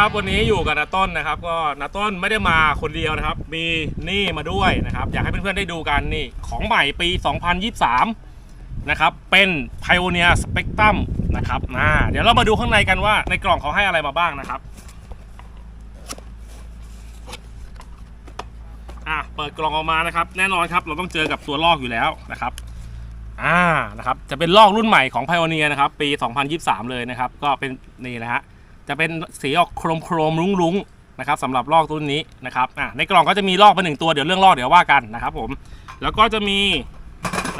ครับ วันนี้อยู่กับนาต้นนะครับ ก็นาต้นไม่ได้มาคนเดียวนะครับ มีนี่มาด้วยนะครับ อยากให้เพื่อนๆได้ดูกันนี่ ของใหม่ปี 2023 นะครับ เป็น Pioneer Spectrum นะครับอ่าเดี๋ยวเรามาดูข้างในกันว่าในกล่องเขาให้อะไรมาบ้างนะครับอะเปิดกล่องออกมานะครับ แน่นอนครับ เราต้องเจอกับตัวลอกอยู่แล้วนะครับอ่านะครับจะเป็นลอกรุ่นใหม่ของ Pioneer นะครับ ปี 2023 เลยนะครับ ก็เป็นนี่นะฮะ จะเป็นสีออกโครมโครมรุ้งรุ้งนะครับสำหรับลอกรุ่นนี้นะครับอ่าในกล่องก็จะมีลอกมาหนึ่งตัวเดี๋ยวเรื่องลอกเดี๋ยวว่ากันนะครับผมแล้วก็จะมี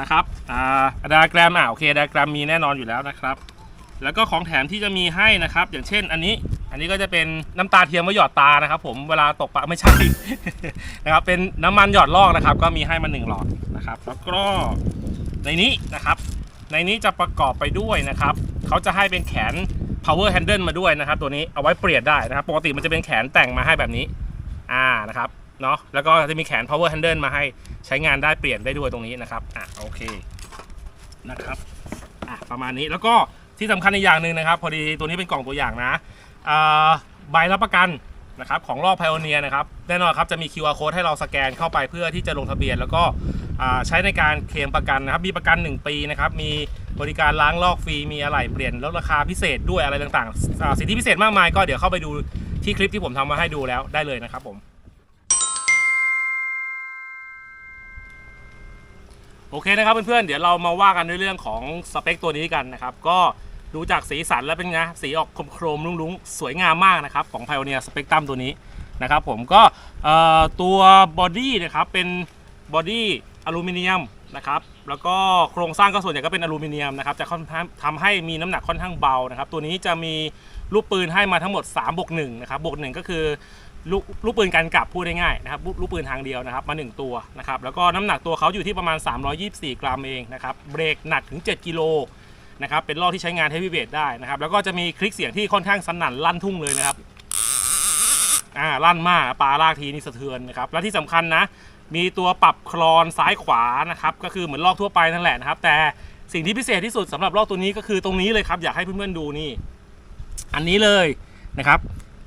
นะครับอ่าดาแกรมอ่าโอเคดาแกรมมีแน่นอนอยู่แล้วนะครับ แล้วก็ของแถมที่จะมีให้นะครับ อย่างเช่นอันนี้อันนี้ก็จะเป็นน้ำตาเทียมไว้หยอดตานะครับ ผมเวลาตกปลาไม่ใช่นะครับเป็นน้ำมันหยอดลอกนะครับ ก็มีให้มาหนึ่งหลอดนะครับ แล้วก็ในนี้นะครับ ในนี้จะประกอบไปด้วยนะครับเขาจะให้เป็นแขน power handle มาด้วยนะครับ ตัวนี้เอาไว้เปลี่ยนได้นะครับปกติมันจะเป็นแขนแต่งมาให้แบบนี้อ่านะครับเนาะแล้วก็จะมีแขน power handle มาให้ใช้งานได้เปลี่ยนได้ด้วยตรงนี้นะครับอะโอเคนะครับอะประมาณนี้แล้วก็ที่สำคัญอีกอย่างหนึ่งนะครับ พอดีตัวนี้เป็นกล่องตัวอย่างนะอ่าใบรับประกันนะครับของรอบ Pioneer นะครับแน่นอนครับจะมี QR code ให้เราสแกนเข้าไปเพื่อที่จะลงทะเบียน แล้วก็อ่าใช้ในการเคลมประกันนะครับ มีประกัน 1 ปีนะครับมี บริการล้างลอกฟรีมีอะไหล่เปลี่ยนลดราคาพิเศษด้วยอะไรต่างๆสิทธิพิเศษมากมายก็เดี๋ยวเข้าไปดูที่คลิปที่ผมทำมาให้ดูแล้วได้เลยนะครับผมโอเคนะครับเพื่อนๆเดี๋ยวเรามาว่ากันในเรื่องของสเปคตัวนี้กันนะครับก็ดูจากสีสันแล้วเป็นไงสีออกโครมๆรุ้งๆ สวยงามมากนะครับของ Pioneer Spectrum ตัวนี้นะครับผมก็ตัวบอดี้นะครับเป็นบอดี้อลูมิเนียมนะครับ แล้วก็โครงสร้างก็ส่วนใหญ่ก็เป็นอลูมิเนียมนะครับจะค่อนข้างทำให้มีน้ำหนักค่อนข้างเบานะครับ ตัวนี้จะมีลูกปืนให้มาทั้งหมด3บวก1นะครับบวก1ก็คือลูกลูกปืนกันกลับพูดได้ง่ายนะครับลูกลูกปืนทางเดียวนะครับ มา 1 ตัวนะครับแล้วก็น้ำหนักตัวเขาอยู่ที่ประมาณ 324 กรัมเองนะครับเบรกหนักถึง 7 กิโลนะครับเป็นลอที่ใช้งานเฮฟวีเวทได้นะครับแล้วก็จะมีคลิกเสียงที่ค่อนข้างสนั่นลั่นทุ่งเลยนะครับอ่าลั่นมากปลาลากทีนี่สะเทือนนะครับและที่สำคัญนะ มีตัวปรับคลอนซ้ายขวานะครับก็คือเหมือนลอกทั่วไปนั่นแหละนะครับ แต่สิ่งที่พิเศษที่สุดสำหรับลอกตัวนี้ก็คือตรงนี้เลยครับ อยากให้เพื่อนๆดูนี่ อันนี้เลยนะครับ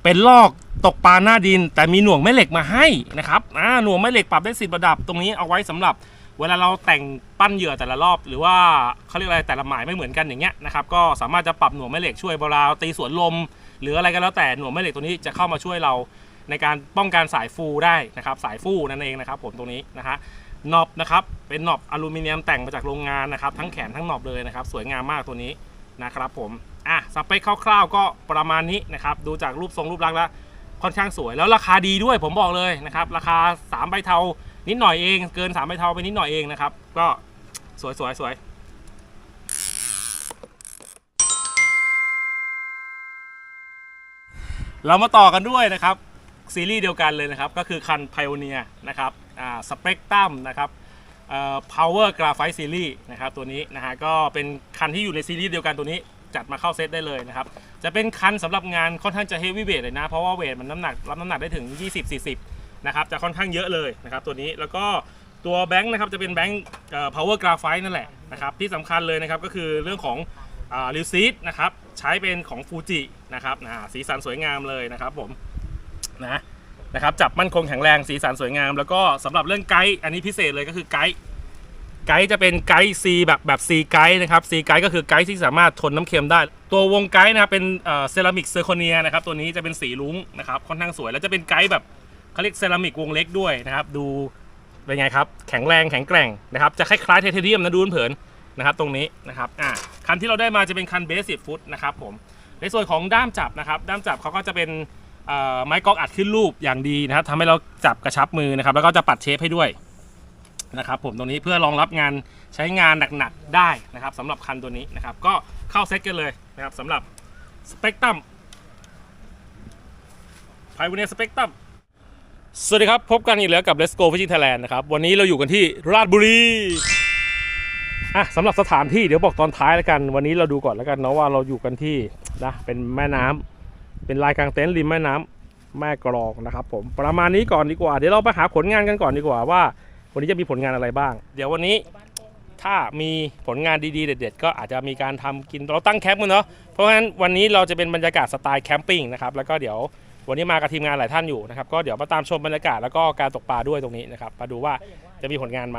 เป็นลอกตกปลาหน้าดิน แต่มีหน่วงแม่เหล็กมาให้นะครับหน่วงแม่เหล็กปรับได้สิบระดับ ตรงนี้เอาไว้สำหรับเวลาเราแต่งปั้นเหยื่อแต่ละรอบ หรือว่าเขาเรียกอะไรแต่ละหมายไม่เหมือนกันอย่างเงี้ยนะครับก็สามารถจะปรับหน่วงแม่เหล็กช่วยเวลาเราตีสวนลม หรืออะไรก็แล้วแต่หน่วงแม่เหล็กตัวนี้จะเข้ามาช่วยเรา ในการป้องกันสายฟูได้นะครับสายฟูนั่นเองนะครับผมตรงนี้นะฮะนอบนะครับเป็นนอบอลูมิเนียมแต่งมาจากโรงงานนะครับทั้งแขนทั้งนอบเลยนะครับสวยงามมากตัวนี้นะครับผมอะสเปคคร่าวๆก็ประมาณนี้นะครับดูจากรูปทรงรูปลักษณ์แล้วค่อนข้างสวยแล้วราคาดีด้วยผมบอกเลยนะครับราคา 3 ใบเทานิดหน่อยเองเกิน 3 ใบเทาไปนิดหน่อยเองนะครับก็สวยสวยสวยเรามาต่อกันด้วยนะครับ ซีรีส์เดียวกันเลยนะครับ ก็คือคัน Pioneer นะครับอ่าสเปกตัมนะครับเอ่อ Power Graphite Series นะครับตัวนี้นะฮะก็เป็นคันที่อยู่ในซีรีส์เดียวกันตัวนี้จัดมาเข้าเซตได้เลยนะครับ จะเป็นคันสำหรับงานค่อนข้างจะเฮฟวี่เวทเลยนะ เพราะว่าเวทมันน้ำหนักรับน้ำหนักได้ถึง 20-40 นะครับ จะค่อนข้างเยอะเลยนะครับตัวนี้แล้วก็ตัวแบงค์นะครับจะเป็นแบงค์เอ่อ power graphite นั่นแหละนะครับที่สำคัญเลยนะครับก็คือเรื่องของลิวซีดนะครับใช้เป็นของฟูจินะครับนะสีสันสวยงามเลยนะครับผม นะนะครับจับมั่นคงแข็งแรงสีสันสวยงาม แล้วก็สำหรับเรื่องไกด์อันนี้พิเศษเลยก็คือไกด์ไกด์จะเป็นไกด์ C แบบแบบ C ไกด์นะครับ C ไกด์ก็คือไกด์ที่สามารถทนน้ำเค็มได้ ตัววงไกด์นะครับเป็นเซรามิกเซอร์โคเนียนะครับตัวนี้จะเป็นสีลุ้งนะครับค่อนข้างสวย แล้วจะเป็นไกด์แบบเขาเรียกเซรามิกวงเล็กด้วยนะครับดูเป็นไงครับแข็งแรงแข็งแกร่งนะครับจะคล้ายๆไทเทเนียมนะดูเผินนะครับตรงนี้นะครับอ่าคันที่เราได้มาจะเป็นคันเบสิ c ฟุตนะครับผมในส่วนของด้ามจับนะครับด้ามจับเขาก็จะเป็น ไม้กอกอัดขึ้นรูปอย่างดีนะครับทำให้เราจับกระชับมือนะครับ แล้วก็จะปัดเชฟให้ด้วยนะครับผมตรงนี้เพื่อรองรับงานใช้งานหนักๆได้นะครับสำหรับคันตัวนี้นะครับ ก็เข้าเซ็ตกันเลยนะครับสำหรับ Spectrum Pioneer Spectrum สวัสดีครับ พบกันอีกแล้วกับ Let's Go Fishing Thailand นะครับ วันนี้เราอยู่กันที่ราชบุรีอะสำหรับสถานที่เดี๋ยวบอกตอนท้ายแล้วกัน วันนี้เราดูก่อนแล้วกันเนาะว่าเราอยู่กันที่นะเป็นแม่น้ำ เป็นลายกลางเต็นท์ริมแม่น้ำแม่กรองนะครับผมประมาณนี้ก่อนดีกว่า เดี๋ยวเราไปหาผลงานกันก่อนดีกว่าว่า วันนี้จะมีผลงานอะไรบ้าง เดี๋ยววันนี้ถ้ามีผลงานดีๆเด็ดๆ ก็อาจจะมีการทำกินเราตั้งแคมป์กันเนาะเพราะฉะนั้นวันนี้เราจะเป็นบรรยากาศสไตล์แคมปิ้งนะครับแล้วก็เดี๋ยววันนี้มากับทีมงานหลายท่านอยู่นะครับก็เดี๋ยวมาตามชมบรรยากาศแล้วก็การตกปลาด้วยตรงนี้นะครับมาดูว่าจะมีผลงานไหม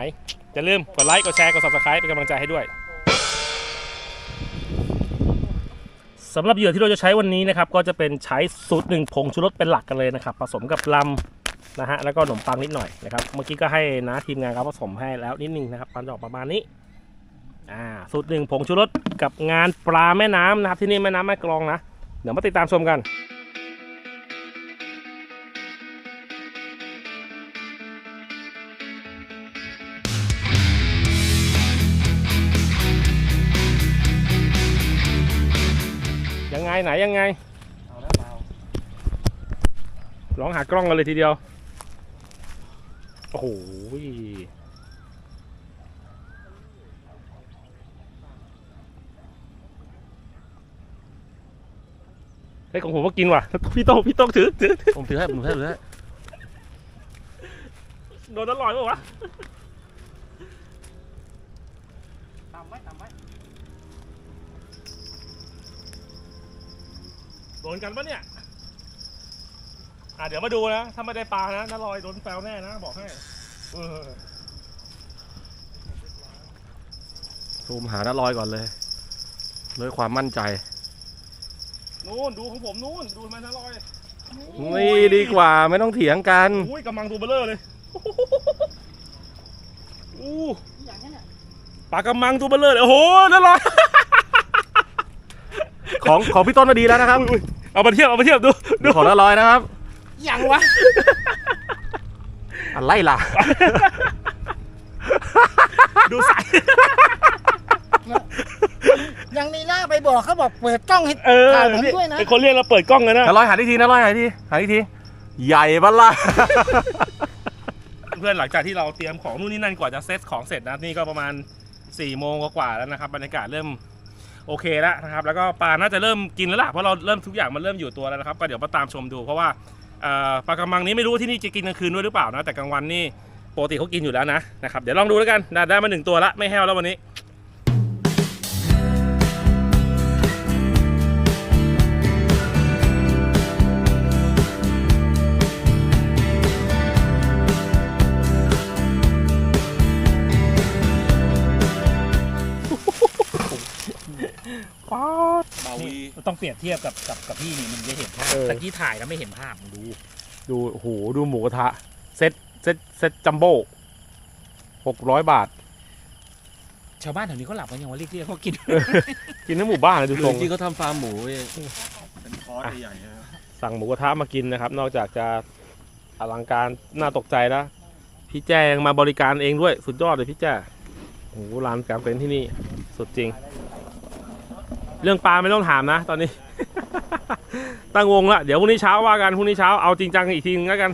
อย่าลืมกดไลค์กดแชร์กด subscribe เป็นกำลังใจให้ด้วย สำหรับเหยื่อที่เราจะใช้วันนี้นะครับ ก็จะเป็นใช้สูตรหนึ่งผงชูรสเป็นหลักกันเลยนะครับ ผสมกับลำนะฮะแล้วก็ขนมปังนิดหน่อยนะครับ เมื่อกี้ก็ให้นะทีมงานเขาผสมให้แล้วนิดนึงนะครับปันออกประมาณนี้อ่าสูตรหนึ่งผงชูรสกับงานปลาแม่น้ำนะครับที่นี่แม่น้ำแม่กลองนะ เดี๋ยวมาติดตามชมกัน ไงไหนยังไงเอาแล้วเปล่าลองหากล้องกันเลยทีเดียว โอ้โหเฮ้ยของผมก็กินว่ะ พี่โต้งพี่โต้งถือถือผมถือให้ผมถือให้ถือให้โดนอร่อยป่าวะ ตามไว้ตามไว้ โดนกันปะเนี่ย อะเดี๋ยวมาดูนะ ถ้าไม่ได้ปลานะน่าลอยโดนแฟวแน่นะ บอกให้ เออซูมหาน้าลอยก่อนเลยด้วยความมั่นใจ นู่นดูของผมนู่น ดูทำไมน่าลอยนี่ดีกว่าไม่ต้องเถียงกันอุ้ยกำลังตัวเบลเลอร์เลยอู้ปลากำมังตัวเบลเลอร์เลยโอ้โหน่าลอย ของของพี่ต้นมาดีแล้วนะครับอุ้ยเอามาเทียบเอามาเทียบดูดูของน้าลอยนะครับ ยังวะ อะไรล่ะ ดูสายยังนีหน้าไปบอกเขาบอกเปิดกล้องให้เออถ่ายผมด้วยนะเป็นคนเรียกเราเปิดกล้องเลยนะน้าลอยหาทีทีน้าลอยหาทีหาทีที ใหญ่บ้าล่ะเพื่อนหลังจากที่เราเตรียมของนู่นนี่นั่นกว่าจะเซตของเสร็จนะนี่ก็ประมาณ4ี่โมงกว่าๆแล้วนะครับบรรยากาศเริ่ม โอเคแล้วนะครับแล้วก็ปลาน่าจะเริ่มกินแล้วล่ะเพราะเราเริ่มทุกอย่างมันเริ่มอยู่ตัวแล้วนะครับก็เดี๋ยวมาตามชมดู เพราะว่าปลากระมังนี้ไม่รู้ที่นี่จะกินกลางคืนด้วยหรือเปล่านะแต่กลางวันนี่ปกติเขากินอยู่แล้วนะนะครับเดี๋ยวลองดูแล้วกันได้มาหนึ่งตัวละไม่แห้วแล้ววันนี้ ต้องเปรียบเทียบกับกับกับพี่นี่มันจะเห็นภาพเออ ตะกี้ถ่ายแล้วไม่เห็นภาพมึงดูดูโอ้โหดูหมูกระทะเซตเซตเซตจัมโบ้หกร้อยบาท ชาวบ้านแถวนี้เขาหลับกันยังว่าเรียกเรียกเขากิน กินทั้งหมู่บ้านเลยดูทรงจริงๆเขาทำฟาร์มหมูเว้ย เป็นคอร์สใหญ่ๆนะครับสั่งหมูกระทะมากินนะครับ นอกจากจะอลังการน่าตกใจแล้วพี่แจยังมาบริการเองด้วย สุดยอดเลยพี่แจโอ้โหร้านกลางเต็นท์ที่นี่ สุดจริง เรื่องปลาไม่ต้องถามนะ ตอนนี้ ตั้งวงละเดี๋ยวพรุ่งนี้เช้าว่ากันพรุ่งนี้เช้าเอาจริงจังอีกทีนึงแล้วกัน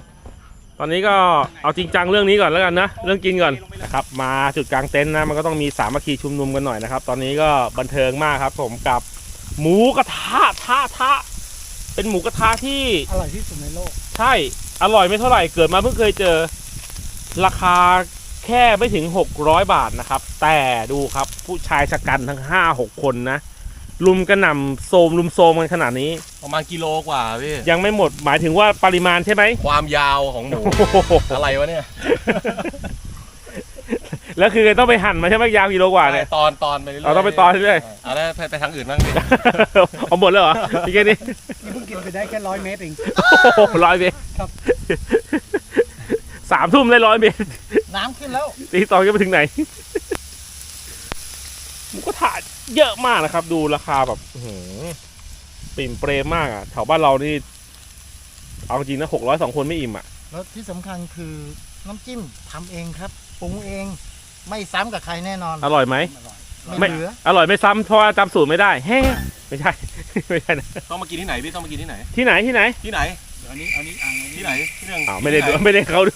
ตอนนี้ก็เอาจริงจังเรื่องนี้ก่อนแล้วกันนะเรื่องกินก่อนนะครับ มาจุดกลางเต็นท์นะมันก็ต้องมีสามัคคีชุมนุมกันหน่อยนะครับ ตอนนี้ก็บันเทิงมากครับ ผมกับหมูกระทะทะทะเป็นหมูกระทะที่อร่อยที่สุดในโลก ใช่อร่อยไม่เท่าไหร่เกิดมาเพิ่งเคยเจอราคาแค่ไม่ถึง 600 บาทนะครับ แต่ดูครับผู้ชายชะกันทั้ง 5-6 คนนะ ลุมกระหน่ำโซมลุมโซมกันขนาดนี้ ประมาณกิโลกว่าพี่ยังไม่หมดหมายถึงว่าปริมาณใช่ไหม ความยาวของหมูโอ้โหอะไรวะเนี่ย แล้วคือต้องไปหั่นมาใช่ไหมยาวกิโลกว่าเนี่ยตอนตอนไปเรื่อยๆเราต้องไปตอนเรื่อยเอาแล้วไปไปทางอื่นบ้างดิเอาหมดเลยเหรอพี่แค่นี้นี่เพิ่งกินไปได้แค่ร้อยเมตรเองโอ้โหร้อยเมตรครับสามทุ่มเลยร้อยเมตรน้ำขึ้นแล้วตีสองจะไปถึงไหนหมูกระทะ เยอะมากนะครับ ดูราคาแบบอื้อหือปิ่มเปรมมากอะแถวบ้านเรานี่เอาจริงนะหกร้อยสองคนไม่อิ่มอะแล้วที่สำคัญคือน้ำจิ้มทำเองครับปรุงเองไม่ซ้ำกับใครแน่นอนอร่อยไหมไม่ไม่ เหลืออร่อยไม่ซ้ำเพราะว่าจำสูตรไม่ได้แฮ่ไม่ใช่ ไม่ใช่นะต้องมากินที่ไหนพี่ต้องมากินที่ไหน ที่ไหนที่ไหน ที่ไหนเดี๋ยวอันนี้อันนี้อ่างอันนี้ที่ไหนที่หนึ่งอ้าวไม่ได้ดูที่หนไม่ได้เขาดู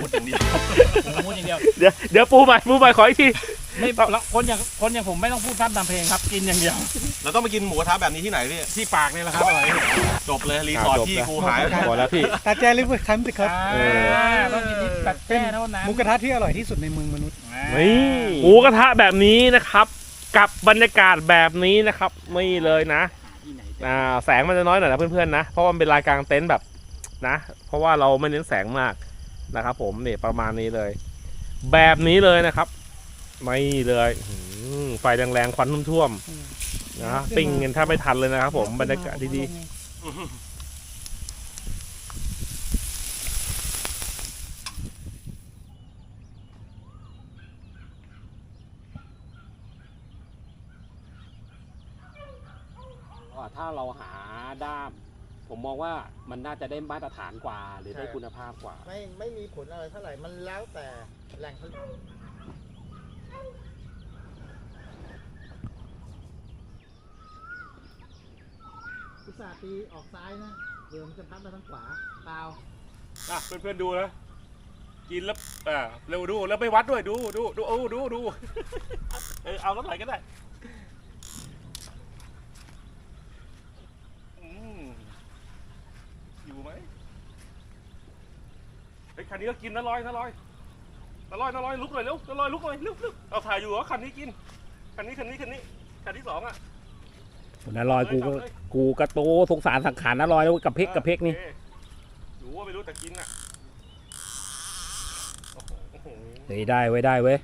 พูดอย่างเดียวผมพูดอย่างเดียว เดี๋ยวเดี๋ยวปูใหม่ปูใหม่ขออีกทีไม่แล้วคนอย่างคนอย่างผมไม่ต้องพูดซ้ำตามเพลงครับกินอย่างเดียว เราต้องไปกินหมูกระทะแบบนี้ที่ไหนพี่ ที่ปากนี่แหละครับอร่อยจบเลยรีสอร์ทอะจบที่แล้วกูหายบอกแล้วพี่ตาแจลิฟต์คันสิครับเออต้องกินที่ตัดแป้เท่านั้นหมูกระทะที่อร่อยที่สุดในเมืองมนุษย์นี่หมูกระทะแบบนี้นะครับ กับบรรยากาศแบบนี้นะครับนี่เลยนะที่ไหน อ่าแสงมันจะน้อยหน่อยนะเพื่อนๆนะเพราะว่ามันเป็นลายกลางเต็นท์แบบนะ เพราะว่าเราไม่เน้นแสงมากนะครับ ผมนี่ประมาณนี้เลย แบบนี้เลยนะครับ ไม่เลยอื้อหือไฟแรงๆควันท่วมๆนะปิ้งกันแทบไม่ทันเลยนะครับ ผมบรรยากาศดีๆ ถ้าเราหาด้าม ผมมองว่ามันน่าจะได้มาตรฐานกว่า หรือได้คุณภาพกว่า ไม่ไม่มีผลอะไรเท่าไหร่มันแล้วแต่แหล่งผลิตอุตส่าห์ตีออกซ้ายนะเดี๋ยวมันจะพัดมาทางขวาเปล่าอะเพื่อนๆดูนะกินแล้วอ่าเร็วดูแล้วไปวัดด้วยดูดูดูโอ้ดูดูเออเอาก็หน่อยก็ได้อืมอยู่ไหมเฮ้ยคันนี้ก็กินนะลอยนะลอยนะลอยนะลอยลุกหน่อยเร็วนะลอยลุกหน่อยลุกลุกเอาถ่ายอยู่เหรอคันนี้กินคันนี้คันนี้คันนี้คันที่สองอะน่าลอยกูก็กูกระโตสงสารสังขารน่าลอยแล้วกับเพกกับเพกนี่โอครู้ว่าไม่รู้แต่กินอะโอ้โหโอ้โหเฮ้ยได้ไว้ยได้เว้ย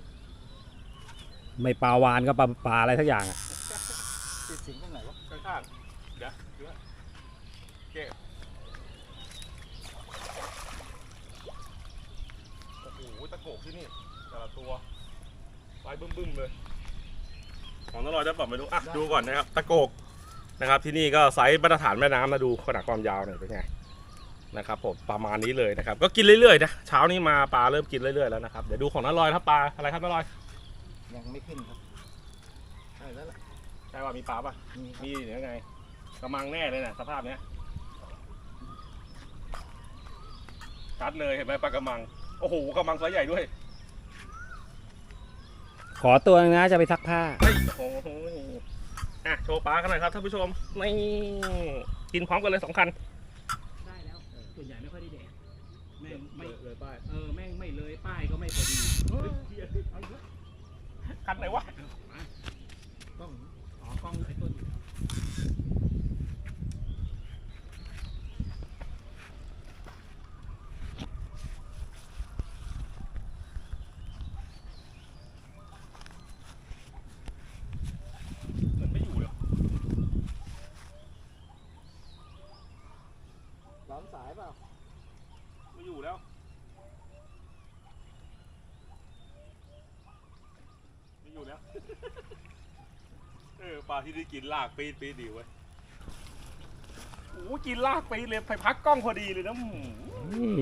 ไม่ปลาวานก็ปลาปลาอะไรทักอย่างอะ ติดสิงตรงไหนวะ ข้างๆเดี๋ยวเดี๋ยวโอเคโอ้โหตะโกกที่นี่แต่ละตัวลาย บึ้มๆเลย ของนลอยได้บอกไม่รู้อะดูก่อนนะครับตะโกกนะครับ ที่นี่ก็ไซส์มาตรฐานแม่น้ำนะดูขนาดความยาวหน่อยเป็นไงนะครับผมประมาณนี้เลยนะครับ ก็กินเรื่อยๆนะเช้านี้มาปลาเริ่มกินเรื่อยๆแล้วนะครับเดี๋ยวดูของน้าลอยครับปลาอะไรครับน้าลอยยังไม่ขึ้นครับใช่แล้วล่ะใช่ว่ามีปลาป่ะมีครับมีหรือไงกระมังแน่เลยนะสภาพเนี้ยชัดเลยเห็นไหมปลากระมัง โอ้โหกระมังไซส์ใหญ่ด้วย ขอตัวนึงนะจะไปซักผ้าเฮ้ยโอ้โหอะโชว์ปลากันหน่อยครับท่านผู้ชมนี่กินพร้อมกันเลยสองคัน ได้แล้วส่วนใหญ่ไม่ค่อยได้แดกแม่งไม่เลยป้ายเออแม่งไม่เลยป้ายก็ไม่พอดี คันไหนวะ ต้อง อ๋อกล้องไอ้ต้นอยู่ มันไม่อยู่เลย ล้อมสายเปล่า ไม่อยู่แล้ว ไม่อยู่แล้ว เออปลาที่ได้กินลากปีดปีดดีเว้ยโอ้โหกินลากปีดเลยไปพักกล้องพอดีเลยนะอืมนี่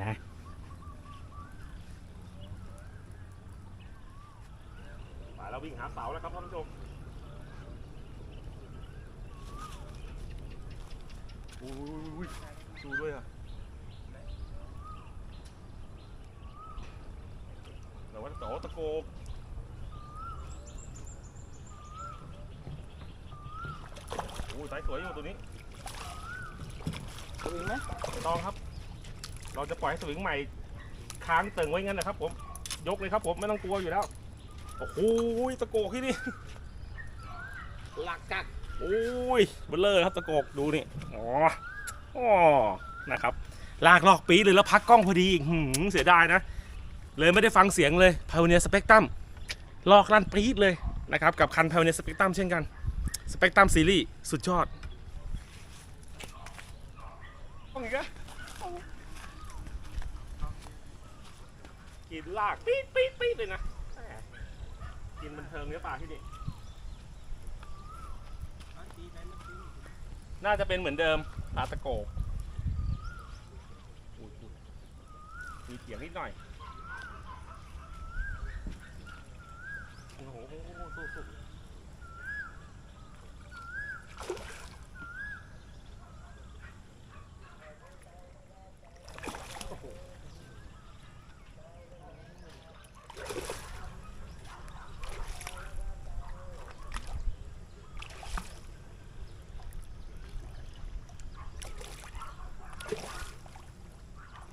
นะมาแล้ววิ่งหาเสาแล้วครับท่านผู้ชมอุ้ยดูด้วยอะแต่ว่าโตตะโกกโอ้ยสายสวยอยู่ตัวนี้สวิงไหมไม่ต้องครับ เราจะปล่อยให้สวิงใหม่ค้างเติ่งไว้งั้นนะครับ ผม ยกเลยครับ ผมไม่ต้องกลัวอยู่แล้ว โอ้โหตะโกกที่นี่ หลักกักโอ้ยเบลเลอร์ครับตะโกกดูนี่ อ๋อ อ๋อ นะครับ ลากลอกปีดเลยแล้วพักกล้องพอดีอีกหืมเสียดายนะ เลยไม่ได้ฟังเสียงเลย p i o n e e r Spectrum ลอกลั่นปี๊ดเลยนะครับ กับคัน p i o n e e r Spectrum เช่นกัน Spectrum Series สุดยอดต้องอีกอะกินลากปี๊ดปี๊ดปี๊ดเลยนะแหมกินบันเทิงเนื้อปลาที่นี่ น่าจะเป็นเหมือนเดิมปลาตะโกกอุ๊ยอุ๊ยมีเสียงนิดหน่อย โอ้โหสู้สู้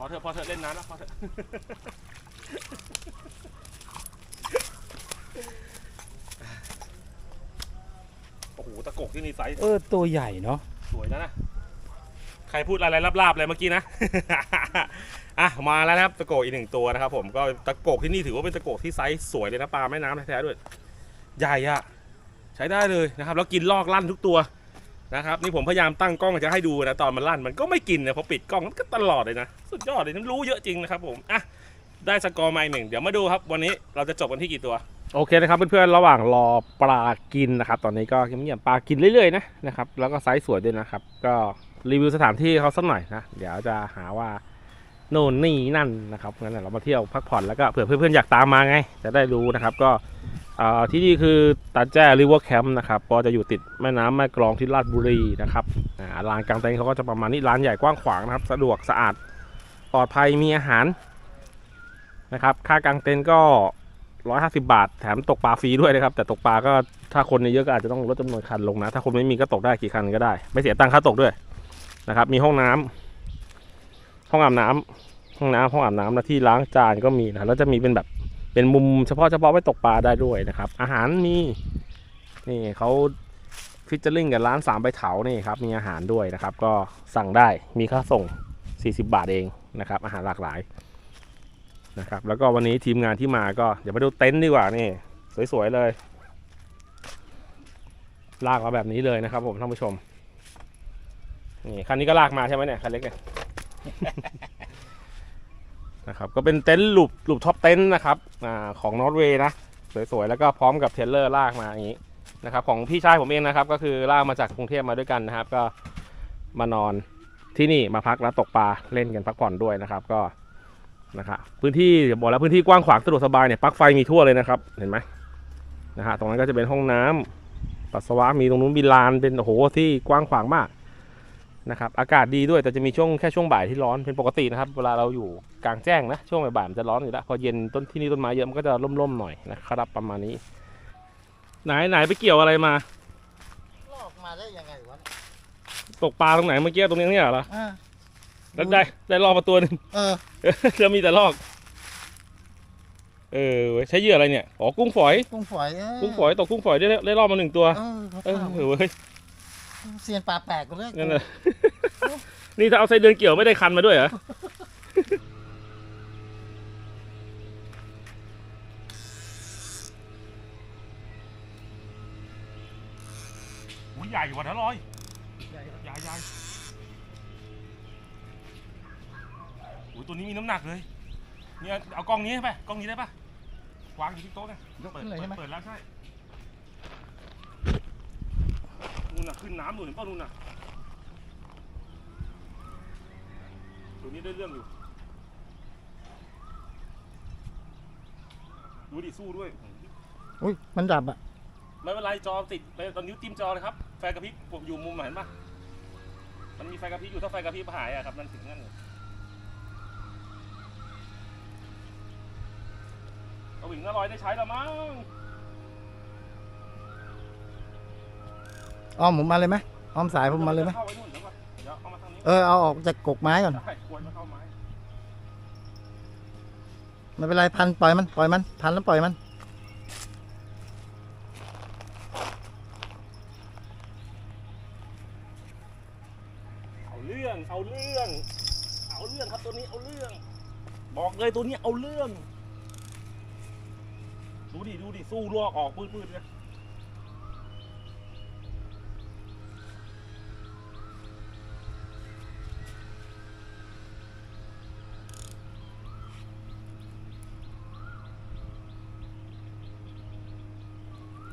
เถอะพอเถอะเล่นน้ำแล้วพอเถอะโอ้โหตะกกที่นี่ไซส์เออตัวใหญ่เนาะสวยนะนะ ใครพูดอะไรลาบๆอะไรเมื่อกี้นะ อะมาแล้วนะครับตะโกกอีกหนึ่งตัวนะครับ ผมก็ตะโกกที่นี่ถือว่าเป็นตะโกกที่ไซส์สวยเลยนะปลาแม่น้ำแท้ๆด้วย ใหญ่อะใช้ได้เลยนะครับ แล้วกินลอกลั่นทุกตัว นะครับ นี่ผมพยายามตั้งกล้องจะให้ดูนะตอนมันลั่นมันก็ไม่กินนะพอปิดกล้องมันก็ตลอดเลยนะ สุดยอดเลยมันรู้เยอะจริงนะครับผมอะได้สกอร์มาหนึ่งเดี๋ยวมาดูครับ วันนี้เราจะจบกันที่กี่ตัว โอเคนะครับเพื่อนๆระหว่างรอปลากินนะครับ ตอนนี้ก็เงียบๆปลากินเรื่อยๆนะนะครับแล้วก็ไซส์สวยด้วยนะครับ ก็รีวิวสถานที่เขาสักหน่อยนะเดี๋ยวจะหาว่าโน่นนี่นั่นนะครับงั้นเรามาเที่ยวพักผ่อนแล้วก็เผื่อเพื่อนๆอยากตามมาไง จะได้รู้นะครับ ก็ ที่นี่คือตาแจ้ริเวอร์แคมป์นะครับก็จะอยู่ติดแม่น้ำแม่กลองที่ราชบุรีนะครับอ่าลานกลางเต็นท์เขาก็จะประมาณนี้ลานใหญ่กว้างขวางนะครับ สะดวกสะอาดปลอดภัยมีอาหารนะครับ ค่ากางเต็นท์ก็150บาท แถมตกปลาฟรีด้วยนะครับ แต่ตกปลาก็ถ้าคนเยอะก็อาจจะต้องลดจำนวนคันลงนะ ถ้าคนไม่มีก็ตกได้กี่คันก็ได้ ไม่เสียตังค่าตกด้วยนะครับ มีห้องน้ำห้องอาบน้ำห้องน้ำห้องอาบน้ำและที่ล้างจานก็มีนะแล้วจะมีเป็นแบบ เป็นมุมเฉพาะเฉพาะไว้ตกปลาได้ด้วยนะครับ อาหารมีนี่เขาฟิชเจอริงกับร้านสามใบเถานี่ครับมีอาหารด้วยนะครับ ก็สั่งได้มีค่าส่ง 40 บาทเองนะครับ อาหารหลากหลายนะครับ แล้วก็วันนี้ทีมงานที่มาก็เดี๋ยวมาดูเต็นท์ดีกว่านี่ สวยๆเลย ลากมาแบบนี้เลยนะครับ ผมท่านผู้ชมนี่คันนี้ก็ลากมาใช่ไหมเนี่ยคันเล็กเนี่ย นะครับก็เป็นเต็นท์หลุบหลุบท็อปเต็นท์นะครับอ่าของนอร์เวย์นะสวยๆ แล้วก็พร้อมกับเทรลเลอร์ลากมาอย่างนี้นะครับของพี่ชายผมเองนะครับก็คือลากมาจากกรุงเทพมาด้วยกันนะครับ ก็มานอนที่นี่มาพักแล้วตกปลาเล่นกันพักผ่อนด้วยนะครับก็นะครับพื้นที่บอกแล้วพื้นที่กว้างขวางสะดวกสบายเนี่ยปลั๊กไฟมีทั่วเลยนะครับเห็นไหมนะฮะตรงนั้นก็จะเป็นห้องน้ำปัสสาวะมีตรงนู้นมีลานเป็นโอ้โหที่กว้างขวางมากนะครับอากาศดีด้วยแต่จะมีช่วงแค่ช่วงบ่ายที่ร้อนเป็นปกตินะครับ เวลาเราอยู่ ลางแจ้งนะช่วงบ่ายๆมันจะร้อนอยู่แล้วพอเย็นต้นที่นี่ต้นไม้เยอะมันก็จะร่มๆหน่อยนะครับประมาณนี้ ไหนไหนไปเกี่ยวอะไรมาลอกมาได้ยังไงวะตกปลาตรงไหนเมื่อกี้ตรงนี้เนี่ยเหรออ่าแล้วได้ได้ลอกมาตัวหนึงเออแล้วมีแต่ลอก เออเว้ยใช้เหยื่ออะไรเนี่ยอ๋อกุ้งฝอยกุ้งฝอยเกุ้งฝอยตกกุ้งฝอยได้ได้รอบมาหนึ่งตัวเออเออเว้ยเซียนปลาแปลกกูเลยนั่นน่ะนี่ถ้าเอาไส้เดือนเกี่ยวไม่ได้คันมาด้วยเหรอ ยใหญ่กว่านะลอยใหญ่ใหญ่ใหญ่อุ้ยตัวนี้มีน้ำหนักเลยเนี่ยเอากล้องนี้ไปกล้องนี้ได้ปะวางอยู่ที่โต๊ะไงยกเปิดขึ้นเลยใช่ไหมเปิดแล้วใช่นู่นน่ะขึ้นน้ำนู่นเห็นป่ะนู่นน่ะตัวนี้ได้เรื่องอยู่ดูดิสู้ด้วยอุ้ยมันดับอะไม่เป็นไรจอติดไปตอนนิ้วจิ้มจอเลยครับ ไฟกระพริบผมอยู่มุมเห็นปะมันมีไฟกระพริบอยู่ถ้าไฟกระพริบหายอะครับนั่นถึงนั่นเลยเอาหวิงอร่อยได้ใช้แล้วมั้งอ้อมผมมาเลยไหมอ้อมสายผมมาเลยไหมเข้าไว้นู่นเดี๋ยวก่อนเดี๋ยวเอามาทางนี้เออเอาออกจากกกไม้ก่อนได้ควรมาเข้าไม้ไม่เป็นไรพันปล่อยมันปล่อยมันพันแล้วปล่อยมัน เอาเรื่อง เอาเรื่อง เอาเรื่องครับตัวนี้เอาเรื่อง บอก เลยตัวนี้เอาเรื่อง ดูดิ ดูดิ สู้ลอกออกปืดๆเลย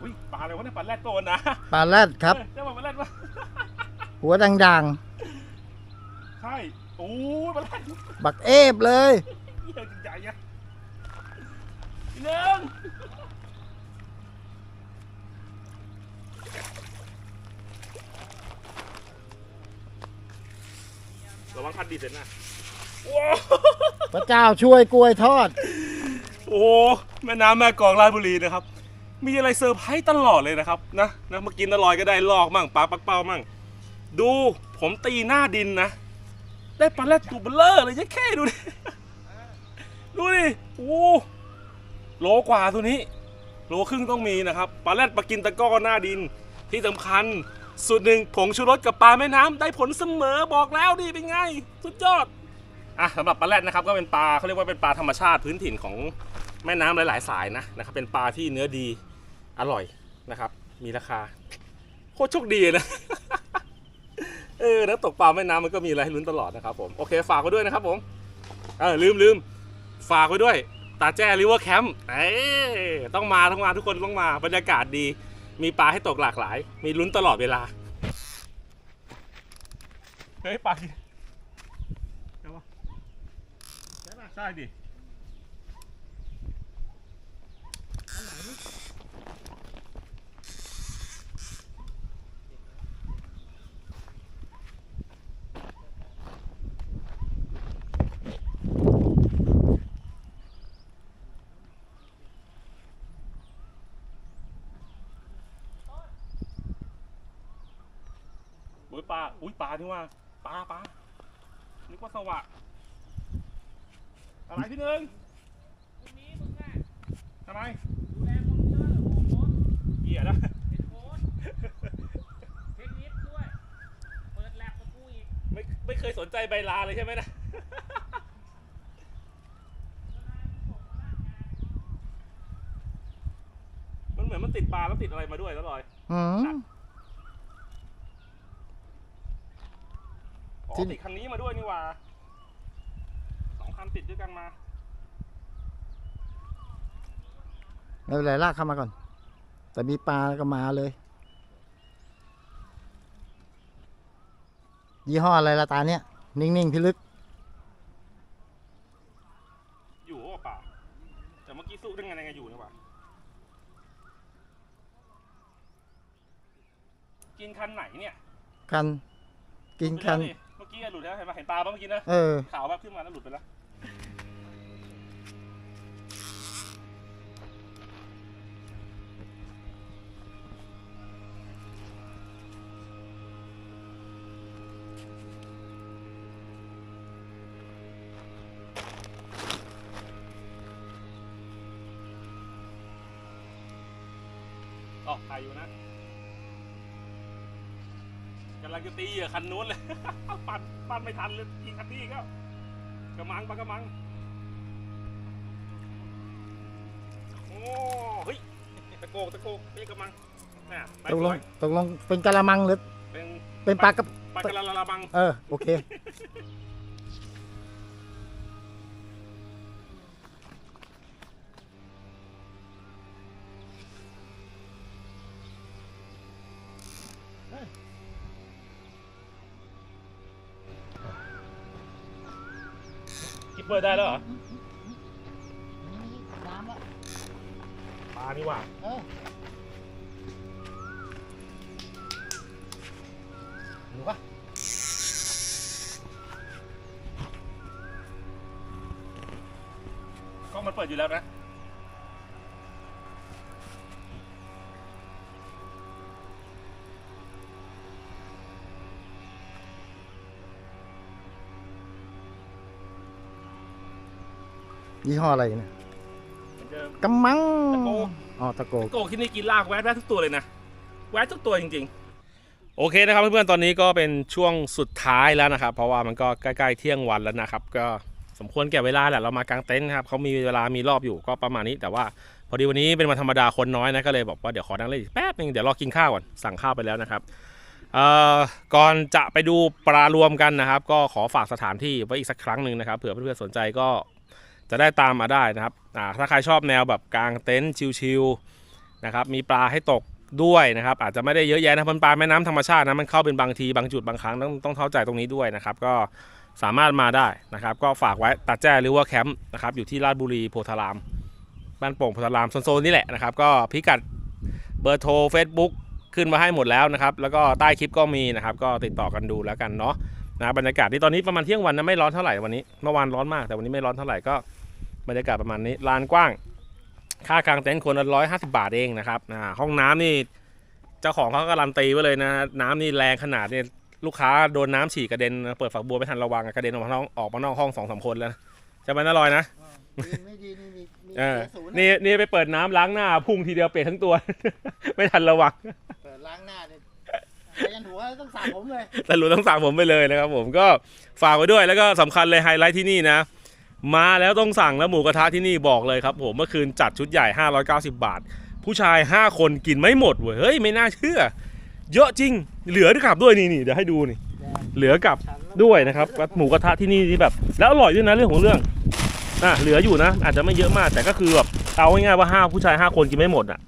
อุ้ยปลาอะไรวะเนี่ยปลาแรดตัวนะปลาแรดครับเอ้ยเจ้าปลาแรดวะหัวด่างใช่ โอ้ยปลาแรดๆบักเอฟเลย เหี้ยจริงใจอะอีกหนึ่งระวังพัดดีเสร็จนะว้าวพระเจ้าช่วยกล้วยทอด โอ้โหแม่น้ำแม่กลองราชบุรีนะครับ มีอะไรเซอร์ไพรส์ตลอดเลยนะครับนะนะมากินอร่อยก็ได้ลอกมั่งปลาปักเป้ามั่ง ดูผมตีหน้าดินนะ ได้ปลาแรดตัวเบลเลอร์เลยยัดแค่ดูดิ ดูดิโอ้โหโลกว่าตัวนี้ โลครึ่งต้องมีนะครับปลาแรดปลากินตะก้อหน้าดินที่สำคัญสุดหนึ่งผงชูรสกับปลาแม่น้ำได้ผลเสมอบอกแล้วดิเป็นไง สุดยอดอะสำหรับปลาแรดนะครับก็เป็นปลาเขาเรียกว่าเป็นปลาธรรมชาติพื้นถิ่นของแม่น้ำหลาย ๆ สายนะนะครับเป็นปลาที่เนื้อดีอร่อยนะครับ มีราคาโคตรโชคดีนะเออนักตกปลาแม่น้ำมันก็มีอะไรให้ลุ้นตลอดนะครับผมโอเคฝากไว้ด้วยนะครับผมเออลืมลืม ฝากไว้ด้วย ตาแจ้ริเวอร์แคมป์เอ้ต้องมาต้องมาทุกคนต้องมา บรรยากาศดี มีปลาให้ตกหลากหลาย มีลุ้นตลอดเวลา เฮ้ยปลาใช่ปะใช่ปะใช่ดิอุ้ย ปลา อุ้ยปลานี่ว่าปลาปลานึกว่าสวะอะไรพี่หนึ่งทำไมดูแลคอมพิวเตอร์โอ้โหเหี้ยแล้วเป็นโค้ดเทคนิคด้วย เปิดแลบกับกูอีกไม่ไม่เคยสนใจใบลาเลยใช่ไหมนะมันเหมือนมันติดปลาแล้วติดอะไรมาด้วยแล้วลอยอือ อ๋อที่ติดคันนี้มาด้วยนี่หว่าสองคันติดด้วยกันมาไม่เป็นไรลากเข้ามาก่อน แต่มีปลาก็มาเลย ยี่ห้ออะไรละตาเนี่ย นิ่ง ๆ พิลึก อยู่ว่าเปล่าแต่เมื่อกี้สู้ได้ไงไงอยู่นี่หว่ากินคันไหนเนี่ย คัน กินคัน หลุดไปแล้วเมื่อกี้อะหลุดแล้วเห็นปะเห็นปลาปะเมื่อกี้นะเออ ขาวแบบขึ้นมาแล้วหลุดไปแล้วออกไข่อยู่นะ กำลังจะตีอะคันนู้นเลย ปัดปัดไม่ทันเลยอีกคันนี้ก็กระมังปะกระมัง โอ้เฮ้ยตะโกกตะโกกนี่กระมังน่ะไปตกลสงวยตกลงเป็นกะละมังหรือเป็นเป็นปลากระปลากระละละมัง เออโอเค ปเปอร์ได้แล้วเหรอปลานี่หว่าเออดูปะกล้องมันเปิดอยู่แล้วนะ ยี่ห้ออะไรเนี่ยเหมือนเดิม กำมังตะโก อ๋อตะโกตะโกที่นี่กินลากแวะได้ทุกตัวเลยนะ แวะทุกตัวจริงๆ โอเคนะครับเพื่อนๆ ตอนนี้ก็เป็นช่วงสุดท้ายแล้วนะครับ เพราะว่ามันก็ใกล้ๆเที่ยงวันแล้วนะครับ ก็สมควรแก่เวลาแหละ เรามากางเต็นท์ครับเขามีเวลามีรอบอยู่ก็ประมาณนี้ แต่ว่าพอดีวันนี้เป็นวันธรรมดาคนน้อยนะ ก็เลยบอกว่าเดี๋ยวขอนั่งเล่นอีกแป๊บนึงเดี๋ยวรอกินข้าวก่อน สั่งข้าวไปแล้วนะครับ เอ่อก่อนจะไปดูปลารวมกันนะครับ ก็ขอฝากสถานที่ไว้อีกสักครั้งหนึ่งนะครับเผื่อเพื่อนๆสนใจก็ จะได้ตามมาได้นะครับถ้าใครชอบแนวแบบกลางเต็นท์ชิลๆนะครับมีปลาให้ตกด้วยนะครับ อาจจะไม่ได้เยอะแยะนะมันปลาแม่น้ำธรรมชาตินะมันเข้าเป็นบางทีบางจุดบางครั้งต้องต้องเข้าใจตรงนี้ด้วยนะครับ ก็สามารถมาได้นะครับ ก็ฝากไว้ตาแจ้หรือว่าแคมป์นะครับอยู่ที่ราชบุรีโพธาราม บ้านโป่งโพธารามโซนๆนี่แหละนะครับ ก็พิกัดเบอร์โทร Facebook ขึ้นมาให้หมดแล้วนะครับ แล้วก็ใต้คลิปก็มีนะครับ ก็ติดต่อกันดูแล้วกันเนาะ นะบรรยากาศที่ตอนนี้ประมาณเที่ยงวันนะไม่ร้อนเท่าไหร่วันนี้เมื่อวานร้อนมากแต่วันนี้ไม่ร้อนเท่าไหร่ก็บรรยากาศประมาณนี้ลานกว้าง ค่ากางเต็นท์คนละร้อยห้าสิบาทเองนะครับอ่าห้องน้ำนี่เจ้าของเขาการันตีไว้เลยนะ น้ำนี่แรงขนาดนี่ลูกค้าโดนน้ำฉีกกระเด็นเปิดฝักบัวไม่ทันระวังอะกระเด็นออกมานอกออกมานอกห้องสองสามคนแล้วนะจะไปน่ารอยนะดีไม่ดีนี่มีมีเออเสียศูนย์นี่นี่ไปเปิดน้ำล้างหน้าพุ่งทีเดียวเปลี่ยนทั้งตัว ไม่ทันระวังเปิดล้างหน้าเนี่ย ไปยันหัวต้องสาผมเลยแต่รู้ต้องสั่งผมไปเลยนะครับ ผมก็ฝากไว้ด้วยแล้วก็สำคัญเลยไฮไลท์ที่นี่นะ มาแล้วต้องสั่งแล้วหมูกระทะที่นี่บอกเลยครับผมเมื่อคืนจัดชุดใหญ่ 590 บาท ผู้ชาย 5 คนกินไม่หมดเว้ยเฮ้ยไม่น่าเชื่อ เยอะจริง เหลือกลับด้วยนี่นี่เดี๋ยวให้ดูนี่ เหลือกลับด้วยนะครับหมูกระทะที่นี่ที่แบบ แล้วอร่อยด้วยนะเรื่องของเรื่องอะเหลืออยู่นะ อาจจะไม่เยอะมากแต่ก็คือแบบเอาง่ายๆว่าห้าผู้ชายห้าคนกินไม่หมดอะ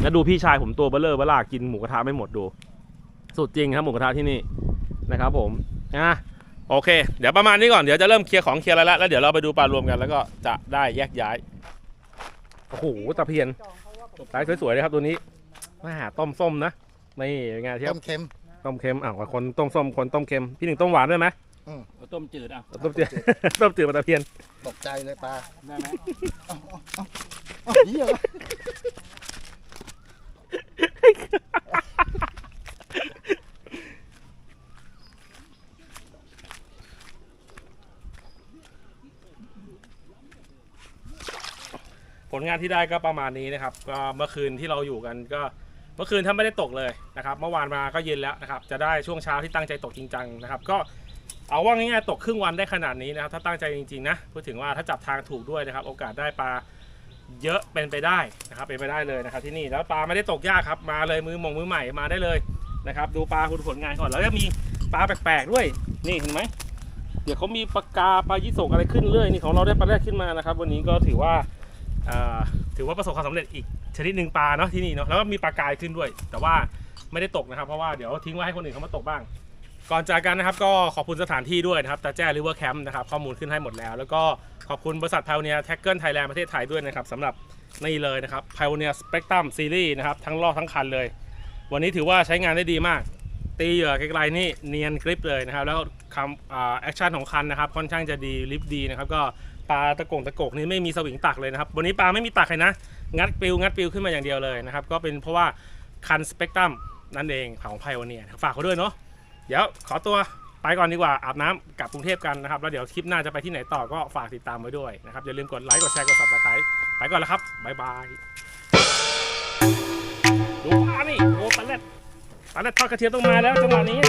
แล้วดูพี่ชายผมตัวเบลเลอร์เบลากินหมูกระทะไม่หมดดู สุดจริงครับหมูกระทะที่นี่นะครับผมอะโอเค เดี๋ยวประมาณนี้ก่อนเดี๋ยวจะเริ่มเคลียร์ของเคลียร์อะไรแล้วแล้วเดี๋ยวเราไปดูปลารวมกันแล้วก็จะได้แยกย้ายโอ้โหตะเพียนสายสวยๆเลยครับตัวนี้แม่ต้มส้มนะนี่เป็นไงเทียต้บมเค็มต้มเค็มอะคนต้มส้มคนต้มเค็มพี่หนึ่งต้มหวานด้วยไหมต้มจืดอะต้มจืดต้มจืดปลาตะเพียนตกใจเลยปลาได้ไหมเอ้าเอ้าเอ้าเหี้ย ลงานที่ได้ก็ประมาณนี้นะครับ ก็เมื่อคืนที่เราอยู่กันก็เมื่อคืนถ้าไม่ได้ตกเลยนะครับ เมื่อวานมาก็เย็นแล้วนะครับ จะได้ช่วงเช้าที่ตั้งใจตกจริงจังนะครับ ก็เอาว่าง่ายๆตกครึ่งวันได้ขนาดนี้นะครับ ถ้าตั้งใจจริงๆนะพูดถึงว่าถ้าจับทางถูกด้วยนะครับ โอกาสได้ปลาเยอะเป็นไปได้นะครับเป็นไปได้เลยนะครับที่นี่แล้วปลาไม่ได้ตกยากครับมาเลยมือมงมือใหม่มาได้เลยนะครับดูปลาคุณผลงานก่อนแล้วก็มีปลาแปลกๆด้วยนี่เห็นไหมเดี๋ยวเขามีปลากาปลายี่สกอะไรขึ้นเรื่อยนี่ของเราได้ปลาแรกขึ้นมานะครับ วันนี้ก็ถือว่าอ่า ถือว่าประสบความสำเร็จอีกชนิดหนึ่งปลาเนาะที่นี่เนาะแล้วก็มีปลากายขึ้นด้วย แต่ว่าไม่ได้ตกนะครับเพราะว่าเดี๋ยวทิ้งไว้ให้คนอื่นเขามาตกบ้าง ก่อนจากกันนะครับก็ขอบคุณสถานที่ด้วยนะครับตาแจ้ริเวอร์แคมป์นะครับข้อมูลขึ้นให้หมดแล้ว แล้วก็ขอบคุณบริษัท Pioneer Tackle Thailand ประเทศไทยด้วยนะครับสำหรับนี่เลยนะครับ Pioneer Spectrum Series นะครับทั้งรอบทั้งคันเลย วันนี้ถือว่าใช้งานได้ดีมาก ตีเหยื่อไกลๆนี่เนียนกริปเลยนะครับแล้วคำแอคชั่นของคันนะครับค่อนข้างจะดีลิฟดีนะครับก็ ปลาตะกงตะกกนี่ไม่มีสวิงตักเลยนะครับวันนี้ปลาไม่มีตักเลยนะ งัดปิวงัดปิวขึ้นมาอย่างเดียวเลยนะครับ ก็เป็นเพราะว่าคันสเปกตรัมนั่นเองของไพโอเนียฝากเขาด้วยเนาะเดี๋ยวขอตัวไปก่อนดีกว่าอาบน้ำกลับกรุงเทพกันนะครับ แล้วเดี๋ยวคลิปหน้าจะไปที่ไหนต่อก็ฝากติดตามไว้ด้วยนะครับ อย่าลืมกดไลค์กดแชร์กด subscribe ไปก่อนแล้วครับบ๊ายบายดูปลานี่โอ้ปลาเล็ดปลาเล็ดทอดกระเทียมต้องมาแล้วจังหวะนี้